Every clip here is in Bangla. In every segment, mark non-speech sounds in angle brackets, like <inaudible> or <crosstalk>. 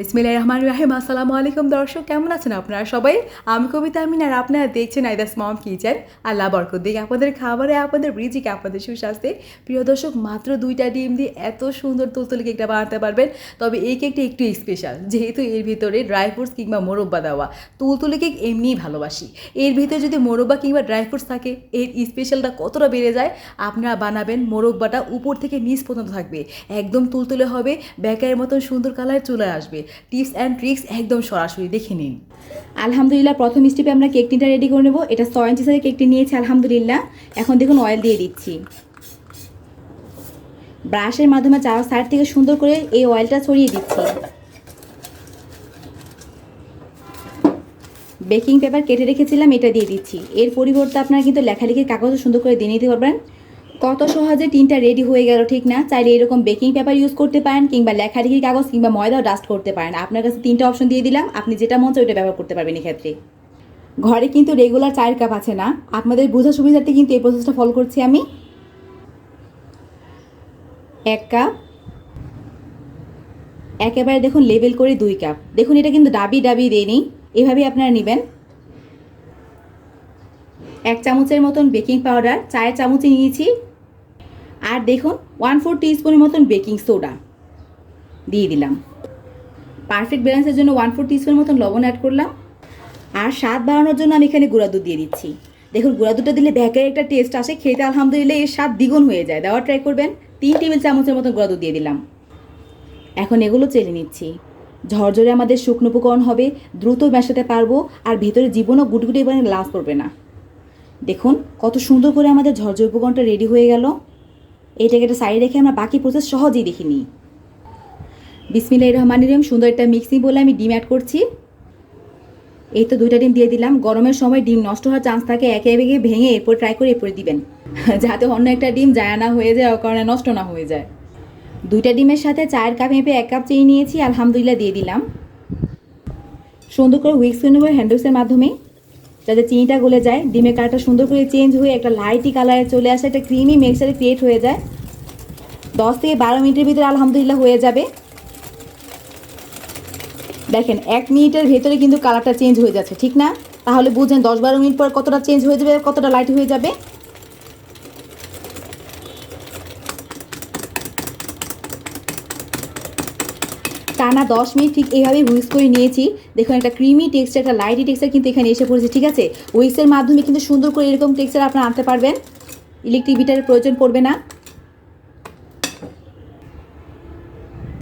বিসমিল্লাহ রহমান রাহিম আসসালামু আলাইকুম দর্শক, কেমন আছেন আপনারা সবাই? আমি কবিতা আমিন আর আপনারা দেখছেন আইদাস মম কিচেন। আল্লাহ বরকত দিক। আপনাদের খাবারে, আপনাদের রিজিকে, আপনাদের সুস্বাস্থ্যে। প্রিয় দর্শক, মাত্র দুইটা ডিম দিয়ে এত সুন্দর তুলতুলি কেকটা বানাতে পারবেন। তবে এই কেকটা একটু স্পেশাল যেহেতু এর ভিতরে ড্রাই ফ্রুটস কিংবা মোরব্বা দেওয়া। তুলতুলি কেক এমনিই ভালোবাসি। এর ভিতরে যদি মোরব্বা কিংবা ড্রাই ফ্রুটস থাকে, এর স্পেশালটা কতটা বেড়ে যায়? আপনারা বানাবেন, মোরব্বাটা উপর থেকে নিচ পর্যন্ত থাকবে। একদম তুলতুলে হবে ব্যাকের মতন সুন্দর কালার চলে আসবে। টিপস অ্যান্ড ট্রিক্স একদম সরাসরি দেখে নিন। আলহামদুলিল্লাহ, প্রথম স্টেপে আমরা কেক টিনটা রেডি করে নেব। এটা ছয় ইঞ্চি সাইজের কেকটি নিয়েছি, আলহামদুলিল্লাহ। এখন দেখুন অয়েল দিয়ে দিচ্ছি। ব্রাশের মাধ্যমে চার সাইড থেকে সুন্দর করে এই অয়েলটা ছড়িয়ে দিচ্ছি। বেকিং পেপার কেটে রেখেছিলাম, এটা দিয়ে দিচ্ছি। এর পরিবর্তে আপনারা কিন্তু লেখালেখির কাগজও সুন্দর করে দিয়ে নিতে পারবেন। কত সহজে টিনটা রেডি হয়ে গেল, ঠিক না? চাইলে এরকম বেকিং পেপার ইউজ করতে পারেন কিংবা লেখালেখির কাগজ কিংবা ময়দাও ডাস্ট করতে পারেন। আপনার কাছে তিনটা অপশন দিয়ে দিলাম, আপনি যেটা মন চায় ওইটা ব্যবহার করতে পারবেন এক্ষেত্রে। ঘরে কিন্তু রেগুলার চায়ের কাপ আছে না? আপনাদের বোঝা সুবিধার্থে কিন্তু এই প্রসেসটা ফলো করছি আমি। এক কাপ একেবারে দেখুন লেবেল করে দুই কাপ দেখুন, এটা কিন্তু ডাবি ডাবি দিয়ে দেয়নি এভাবেই আপনারা নেবেন। এক চামচের মতন বেকিং পাউডার চায়ের চামচে নিয়েছি। আর দেখুন ওয়ান ফোর টিস্পুনের মতন বেকিং সোডা দিয়ে দিলাম। পারফেক্ট ব্যালেন্সের জন্য ওয়ান ফোর টিস্পুনের মতন লবণ অ্যাড করলাম। আর স্বাদ বাড়ানোর জন্য আমি এখানে গুঁড়া দুধ দিয়ে দিচ্ছি। দেখুন, গুঁড়া দুধটা দিলে ব্যাকের একটা টেস্ট আসে, খেতে আলহামদুলিল্লাহ এর স্বাদ দ্বিগুণ হয়ে যায়। দেওয়ার ট্রাই করবেন, তিন টেবিল চামচের মতন গুঁড়া দুধ দিয়ে দিলাম। এখন এগুলো চেলে নিচ্ছি। ঝরঝরে আমাদের শুকনো উপকরণ হবে, দ্রুত মেশাতে পারব, আর ভেতরে জীবনও গুটগুটি এবার লাভ করবে না। দেখুন, কত সুন্দর করে আমাদের ঝরঝর উপকরণটা রেডি হয়ে গেল। এইটাকে একটা সাইডে রেখে আমরা বাকি প্রসেস সহজেই দেখে নিই। বিসমিল্লাহ রহমান রহিম, সুন্দর একটা মিক্সিং বলে আমি ডিম অ্যাড করছি। এই তো দুইটা ডিম দিয়ে দিলাম। গরমের সময় ডিম নষ্ট হওয়ার চান্স থাকে, একে একে ভেঙে এরপর ট্রাই করে এরপরে দিবেন। <laughs> যাতে অন্য একটা ডিম যায় না হয়ে যায় কারণে নষ্ট না হয়ে যায়। দুইটা ডিমের সাথে চায়ের কাপ মেপে এক কাপ চিনি নিয়েছি, আলহামদুলিল্লাহ দিয়ে দিলাম। সুন্দর করে হুইক্স করে নেব মাধ্যমে, যাতে চিনিটা গলে যায়। ডিমের কালারটা সুন্দর করে চেঞ্জ হয়ে একটা লাইটি কালারে চলে আসে, একটা ক্রিমি মিক্সারে ক্রিয়েট হয়ে যায়। দশ থেকে বারো মিনিটের ভিতরে আলহামদুলিল্লাহ হয়ে যাবে। দেখেন, এক মিনিটের ভেতরে কিন্তু কালারটা চেঞ্জ হয়ে যাচ্ছে, ঠিক না? তাহলে বুঝেন দশ বারো মিনিট পর কতটা চেঞ্জ হয়ে যাবে, কতটা লাইট হয়ে যাবে। টানা দশ মিনিট ঠিক এইভাবেই হুইস করে নিয়েছি। দেখুন, একটা ক্রিমি টেক্সচার একটা লাইটি টেক্সচার কিন্তু এখানে এসে পড়েছে, ঠিক আছে? হুইক্সের মাধ্যমে কিন্তু সুন্দর করে এরকম টেক্সচার আপনারা আনতে পারবেন। ইলেকট্রিক বিটারের প্রয়োজন পড়বে না।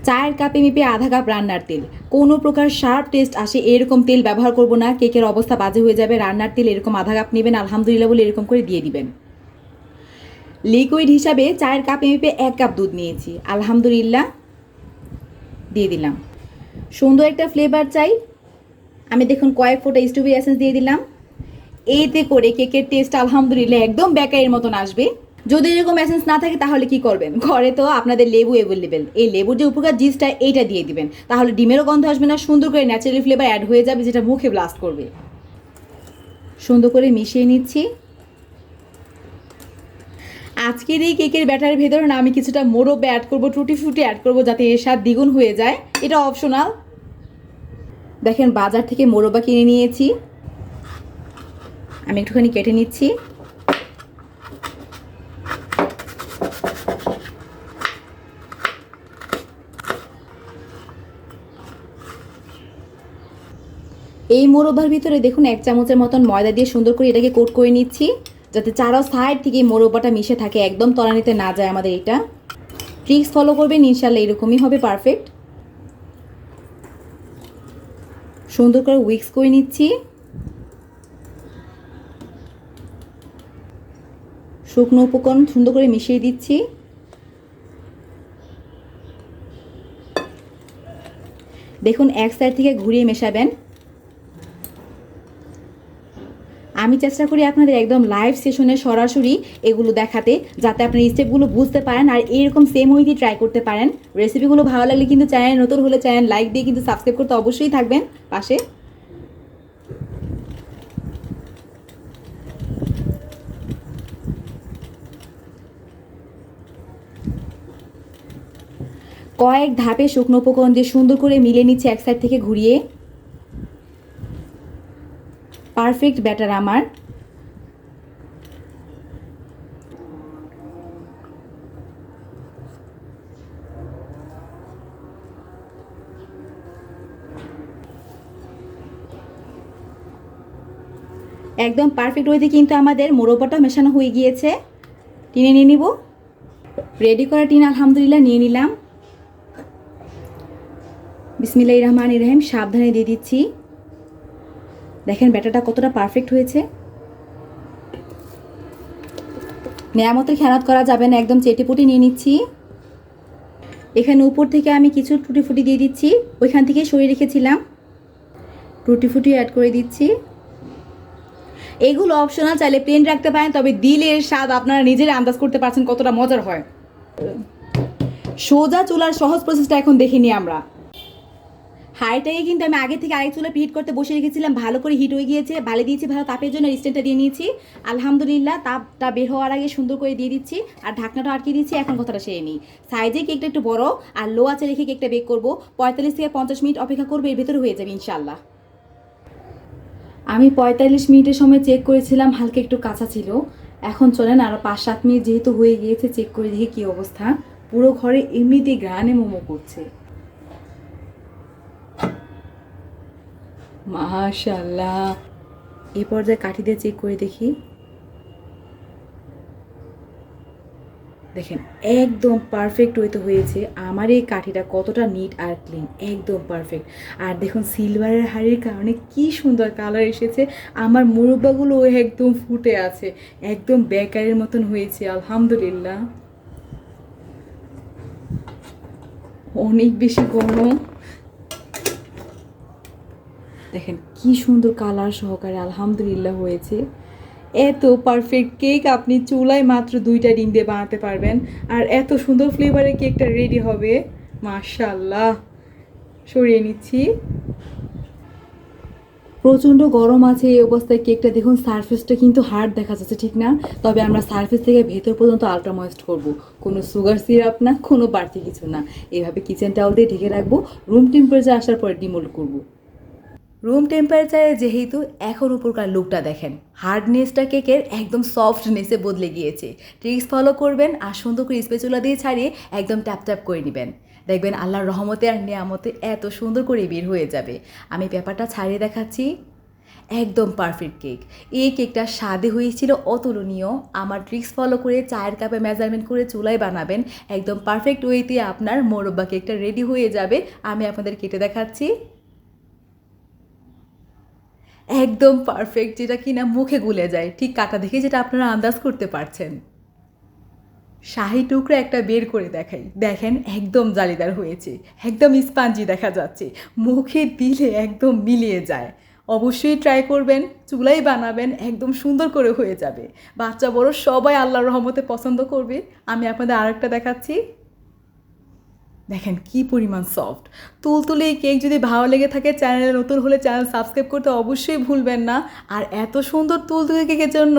চায়ের কাপে মেপে আধা কাপ রান্নার তেল। কোনো প্রকার শার্প টেস্ট আসে এরকম তেল ব্যবহার করব না। কেকের অবস্থা বাজে হয়ে যাবে। রান্নার তেল এরকম আধা কাপ নেবেন, আলহামদুলিল্লাহ বলে এরকম করে দিয়ে দিবেন। লিকুইড হিসাবে চায়ের কাপে মেপে এক কাপ দুধ নিয়েছি। আলহামদুলিল্লাহ দিয়ে দিলাম। সুন্দর একটা ফ্লেভার চাই। আমি দেখুন কয়েক ফোটা স্ট্রবেরি এসেন্স দিয়ে দিলাম। এইতে করে কেকের টেস্ট আলহামদুলিল্লাহ একদম বেকারির মতন আসবে। যদি এরকম এসেন্স না থাকে, তাহলে কি করবেন? ঘরে তো আপনাদের লেবু অ্যাভেলেবেল এই লেবুর যে উপকার জিসটা এইটা দিয়ে দিবেন। তাহলে ডিমেরও গন্ধ আসবে না, সুন্দর করে ন্যাচারালি ফ্লেভার অ্যাড হয়ে যাবে, যেটা মুখে ব্লাস্ট করবে। সুন্দর করে মিশিয়ে নিচ্ছি। আজকের এই কেকের ব্যাটারের ভেতরে না আমি কিছুটা মোরব্বে অ্যাড করব, টুটি ফুটি অ্যাড করব, যাতে এর স্বাদ দ্বিগুণ হয়ে যায়। এটা অপশনাল দেখেন, বাজার থেকে মোরব্বা কিনে নিয়েছি। আমি একটুখানি কেটে নিচ্ছি। এই মোরব্বার ভিতরে দেখুন, এক চামচের মতন ময়দা দিয়ে সুন্দর করে এটাকে কোট করে নিচ্ছি, যাতে চারো সাইড থেকে মোরব্বাটা মিশে থাকে, একদম তলানিতে না যায় আমাদের এটা। ট্রিক্স ফলো করবেন ইনশাল্লাহ এরকমই হবে পারফেক্ট সুন্দর করে উইক্স করে নিচ্ছি। শুকনো উপকরণ সুন্দর করে মিশিয়ে দিচ্ছি। দেখুন, এক সাইড থেকে ঘুরিয়ে মেশাবেন। আমি চেষ্টা করি আপনাদের একদম লাইভ সেশনে সরাসরি এগুলো দেখাতে, যাতে আপনি স্টেপগুলো বুঝতে পারেন আর এরকম সেম ওয়েতে ট্রাই করতে পারেন। রেসিপিগুলো ভালো লাগলে কিন্তু চ্যানেল নতুন হলে চ্যানেল লাইক দিয়ে কিন্তু সাবস্ক্রাইব করতে অবশ্যই থাকবেন। পাশে। কয়েক ধাপে শুকনো উপকরণ দিয়ে সুন্দর করে মিলে নিচ্ছে এক সাইড থেকে ঘুরিয়ে। পারফেক্ট ব্যাটার আমার। একদম পারফেক্ট ওয়েতে কিন্তু আমাদের মোরব্বাটা মেশানো হয়ে গিয়েছে। টিনে নিয়ে নিব। রেডি করা টিন আলহামদুলিল্লাহ নিয়ে নিলাম। বিসমিল্লাহ রহমান ইরাহিম সাবধানে দিয়ে দিচ্ছি। দেখেন ব্যাটারটা কতটা পারফেক্ট হয়েছে। নেয়ামতের খেয়ানত করা যাবে না, একদম চেটেপুটি নিয়ে নিচ্ছি। এখানে উপর থেকে আমি কিছু টুটি ফুটি দিয়ে দিচ্ছি, ওইখান থেকে সরিয়ে রেখেছিলাম। টুটি ফুটি অ্যাড করে দিচ্ছি। এগুলো অপশনাল চাইলে প্লেন রাখতে পারেন, তবে দিলের স্বাদ আপনারা নিজেরা আন্দাজ করতে পারছেন কতটা মজার হয়। সোজা চুলার সহজ প্রসেসটা এখন দেখিনি আমরা। হাইটাকে কিন্তু আমি আগে থেকে আরেক চুলা হিট করতে বসে রেখেছিলাম, ভালো করে হিট হয়ে গিয়েছে ভালো দিয়েছি, ভালো তাপের জন্য স্ট্যান্ডটা দিয়ে নিয়েছি। আলহামদুলিল্লাহ, তাপটা বের হওয়ার আগে সুন্দর করে দিয়ে দিচ্ছি, আর ঢাকনাটা আটকে দিচ্ছি এখন কথাটা সেরে নিই। সাইজে কেকটা একটু বড়, আর লো আছে রেখে কেকটা বেক করব, পঁয়তাল্লিশ থেকে পঞ্চাশ মিনিট অপেক্ষা করব, এর ভেতরে হয়ে যাবে ইনশাল্লাহ আমি পঁয়তাল্লিশ মিনিটের সময় চেক করেছিলাম, হালকা একটু কাঁচা ছিল। এখন চলেন আরও পাঁচ সাত মিনিট যেহেতু হয়ে গিয়েছে চেক করে দেখি কী অবস্থা। পুরো ঘরে এমনিতেই গ্রানে মোমো করছে। মাশাল্লাহ এই পর্যায়ে কাঠি দিয়ে চেক করে দেখি। দেখেন, একদম পারফেক্ট ওয়েতে হয়েছে। আমার এই কাঠিটা কতটা নিট আর ক্লিন একদম পারফেক্ট আর দেখুন সিলভারের হাড়ির কারণে কি সুন্দর কালার এসেছে। আমার মুরব্বাগুলো একদম ফুটে আছে। একদম বেকারের মতন হয়েছে, আলহামদুলিল্লাহ। অনেক বেশি গরম। দেখেন কি সুন্দর কালার সহকারে আলহামদুলিল্লাহ হয়েছে। এত পারফেক্ট কেক আপনি চুলায় মাত্র দুইটা ডিম দিয়ে বানাতে পারবেন। আর এত সুন্দর ফ্লেভারের কেকটা রেডি হবে। মাশাল্লাহ সরিয়ে নিচ্ছি। প্রচণ্ড গরম আছে এই অবস্থায় কেকটা দেখুন সারফেসটা কিন্তু হার্ড দেখা যাচ্ছে, ঠিক না? তবে আমরা সারফেস থেকে ভেতর পর্যন্ত আলট্রা ময়েস্ট করব। কোনো সুগার সিরাপ না, কোনো বাড়তি কিছু না। এভাবে কিচেন টাওয়াল দিয়ে ঢেকে রাখব। রুম টেম্পারেচার আসার পরে ডিমোল্ড করব। রুম টেম্পারেচারে যেহেতু এখন উপরকার লুকটা দেখেন হার্ডনেসটা কেকের একদম সফটনেসে বদলে গিয়েছে। ট্রিক্স ফলো করবেন আর সুন্দর করে স্পেচুলা দিয়ে ছাড়িয়ে একদম ট্যাপ ট্যাপ করে নেবেন। দেখবেন আল্লাহর রহমতে আর নিয়ামতে এত সুন্দর করে বের হয়ে যাবে। আমি পেপারটা ছাড়িয়ে দেখাচ্ছি। একদম পারফেক্ট কেক এই কেকটা স্বাদে হয়েছিল অতুলনীয়। আমার ট্রিক্স ফলো করে চায়ের কাপে মেজারমেন্ট করে চুলায় বানাবেন। একদম পারফেক্ট ওয়েতে আপনার মোরব্বা কেকটা রেডি হয়ে যাবে। আমি আপনাদের কেটে দেখাচ্ছি। একদম পারফেক্ট যেটা কিনা মুখে গুলে যায়। ঠিক কাটা দেখে যেটা আপনারা আন্দাজ করতে পারছেন। শাহি টুকরো একটা বের করে দেখাই। দেখেন, একদম জালিদার হয়েছে। একদম স্পাঞ্জি দেখা যাচ্ছে। মুখে দিলে একদম মিলিয়ে যায়। অবশ্যই ট্রাই করবেন, চুলাই বানাবেন, একদম সুন্দর করে হয়ে যাবে। বাচ্চা বড় সবাই আল্লাহর রহমতে পছন্দ করবে। আমি আপনাদের আরেকটা দেখাচ্ছি। দেখেন কি পরিমাণ সফট তুলতুলে এই কেক যদি ভালো লেগে থাকে চ্যানেলে নতুন হলে চ্যানেল সাবস্ক্রাইব করতে অবশ্যই ভুলবেন না। আর এত সুন্দর তুলতুলে কেকের জন্য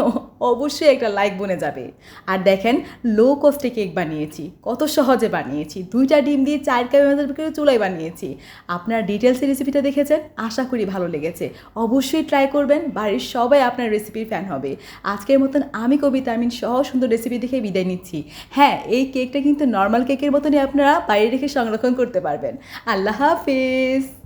অবশ্যই একটা লাইক বনে যাবে। আর দেখেন লো কস্টে কেক বানিয়েছি, কত সহজে বানিয়েছি। দুইটা ডিম দিয়ে চার মতো করে চুলাই বানিয়েছি। আপনার ডিটেলসে রেসিপিটা দেখেছেন? আশা করি ভালো লেগেছে। অবশ্যই ট্রাই করবেন, বাড়ির সবাই আপনার রেসিপির ফ্যান হবে। আজকের মতন আমি কবিতা আমিন সহ সুন্দর রেসিপি দেখে বিদায় নিচ্ছি। হ্যাঁ এই কেকটা কিন্তু নর্মাল কেকের মতনই আপনারা বাইরে রেখে সংরক্ষণ করতে পারবেন। আল্লাহ হাফিজ!